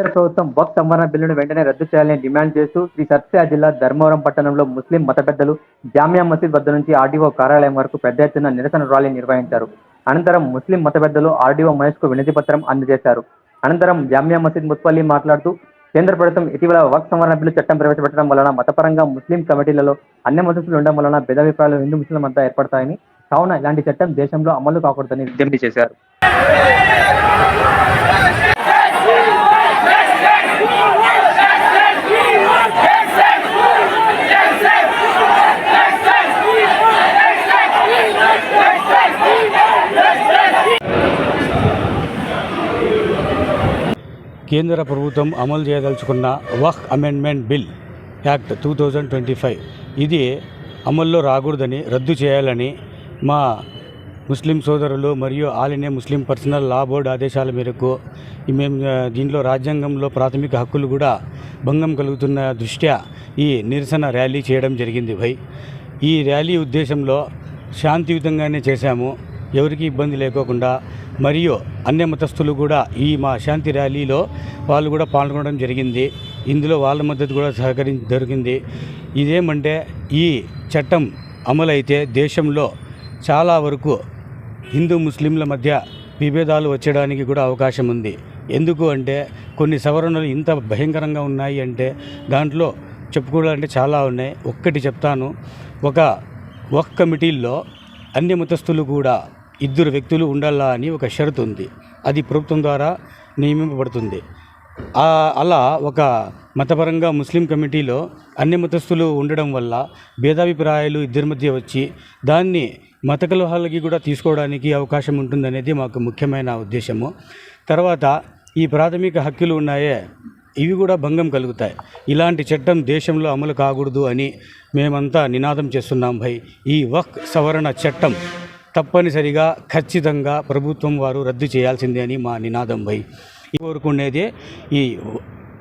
కేంద్ర ప్రభుత్వం వక్ సంవరణ బిల్లును వెంటనే రద్దు చేయాలని డిమాండ్ చేస్తూ శ్రీ సత్య జిల్లా ధర్మవరం పట్టణంలో ముస్లిం మత పెద్దలు జామియా మసీద్ వద్ద నుంచి ఆర్డీఓ కార్యాలయం వరకు పెద్ద ఎత్తున నిరసన ర్యాలీ నిర్వహించారు. అనంతరం ముస్లిం మత పెద్దలు ఆర్డీఓ మహేష్కు వినతి పత్రం అందజేశారు. అనంతరం జామియా మసీద్ ముత్పల్లి మాట్లాడుతూ కేంద్ర ప్రభుత్వం ఇటీవల వక్ సంవరణ బిల్లు చట్టం ప్రవేశపెట్టడం వలన మతపరంగా ముస్లిం కమిటీలలో అన్ని మతస్థులు ఉండడం వలన భేదాభిప్రాయాలు హిందూ ముస్లిం అంతా ఏర్పడతాయని కావున ఇలాంటి చట్టం దేశంలో అమలు కాకూడదని విజ్ఞప్తి చేశారు. కేంద్ర ప్రభుత్వం అమలు చేయదలుచుకున్న Waqf amendment bill act two thousand twenty five. ఇది అమల్లో రాకూడదని రద్దు చేయాలని మా ముస్లిం సోదరులు మరియు all India Muslim personal law board ఆదేశాల మేరకు మేము దీంట్లో రాజ్యాంగంలో ప్రాథమిక హక్కులు కూడా భంగం కలుగుతున్న దృష్ట్యా ఈ నిరసన ర్యాలీ చేయడం జరిగింది భయ్. ఈ ర్యాలీ ఉద్దేశంలో శాంతియుతంగానే చేశాము. ఎవరికి ఇబ్బంది లేకోకుండా మరియు అన్య మతస్థులు కూడా ఈ మా శాంతి ర్యాలీలో వాళ్ళు కూడా పాల్గొనడం జరిగింది. ఇందులో వాళ్ళ మద్దతు కూడా సహకరి జరిగింది ఇదేమంటే ఈ చట్టం అమలైతే దేశంలో చాలా వరకు హిందూ ముస్లింల మధ్య విభేదాలు వచ్చడానికి కూడా అవకాశం ఉంది. ఎందుకు అంటే కొన్ని సవరణలు ఇంత భయంకరంగా ఉన్నాయి అంటే దాంట్లో చెప్పుకోవాలంటే చాలా ఉన్నాయి. ఒక్కటి చెప్తాను. ఒక ఒక్క కమిటీల్లో అన్ని మతస్థులు కూడా ఇద్దరు వ్యక్తులు ఉండాలా అని ఒక షరతు ఉంది. అది ప్రభుత్వం ద్వారా నియమింపబడుతుంది. అలా ఒక మతపరంగా ముస్లిం కమిటీలో అన్ని మతస్థులు ఉండడం వల్ల భేదాభిప్రాయాలు ఇద్దరి మధ్య వచ్చి దాన్ని మత కలహాలకి కూడా తీసుకోవడానికి అవకాశం ఉంటుందనేది మాకు ముఖ్యమైన ఉద్దేశము. తర్వాత ఈ ప్రాథమిక హక్కులు ఉన్నాయే ఇవి కూడా భంగం కలుగుతాయి. ఇలాంటి చట్టం దేశంలో అమలు కాకూడదు అని మేమంతా నినాదం చేస్తున్నాం. భయ్ ఈ వక్ సవరణ చట్టం తప్పనిసరిగా ఖచ్చితంగా ప్రభుత్వం వారు రద్దు చేయాల్సిందే అని మా నినాదం భయ్. కోరుకునేదే ఈ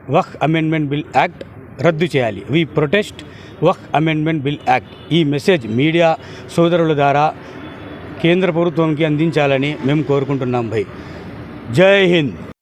వక్ అమెండ్మెంట్ బిల్ యాక్ట్ రద్దు చేయాలి. We protest Waqf amendment bill act. ఈ మెసేజ్ మీడియా సోదరుల ద్వారా కేంద్ర ప్రభుత్వంకి అందించాలని మేము కోరుకుంటున్నాం భయ్. జై హింద్.